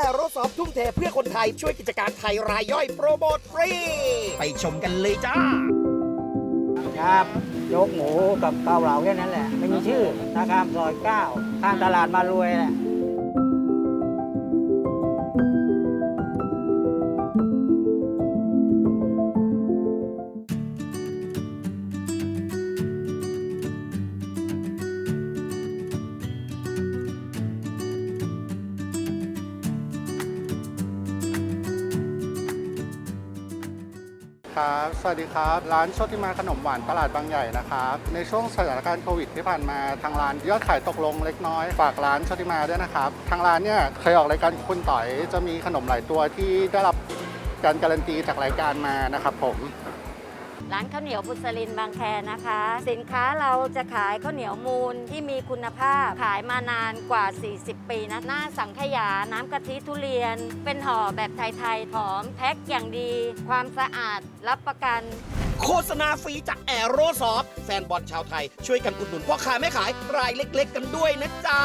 แอโรซอฟทุ่มเทเพื่อคนไทยช่วยกิจการไทยรายย่อยโปรโมทฟรี ไปชมกันเลยจ้า ครับยกหมูกับเกาเหลาแค่นั้นแหละ ไม่มีชื่อนะครับซอยเก้าข้างตลาดมารวยแหละ ครับสวัสดีครับ ร้านโชติมาขนมหวานตลาดบางใหญ่นะครับ ในช่วงสถานการณ์โควิดที่ผ่านมาทางร้านยอดขายตกลงเล็กน้อย ฝากร้านโชติมาด้วยนะครับ ทางร้านเนี่ยเคยออกรายการคุณต่อย จะมีขนมหลายตัวที่ได้รับการการันตีจากรายการมานะครับผม ร้านข้าวเหนียวบุษรินบางแคนะคะ สินค้าเราจะขายข้าวเหนียวมูลที่มีคุณภาพขายมานานกว่า 40 ปีนะหน้าสังขยาน้ำกะทิทุเรียน เป็นห่อแบบไทยๆหอมแพ็คอย่างดี ความสะอาดรับประกัน โฆษณาฟรีจากแอโรซอฟแฟนบอลชาวไทย ช่วยกันอุดหนุนพ่อค้าแม่ขายรายเล็ก ๆ กันด้วยนะจ๊ะ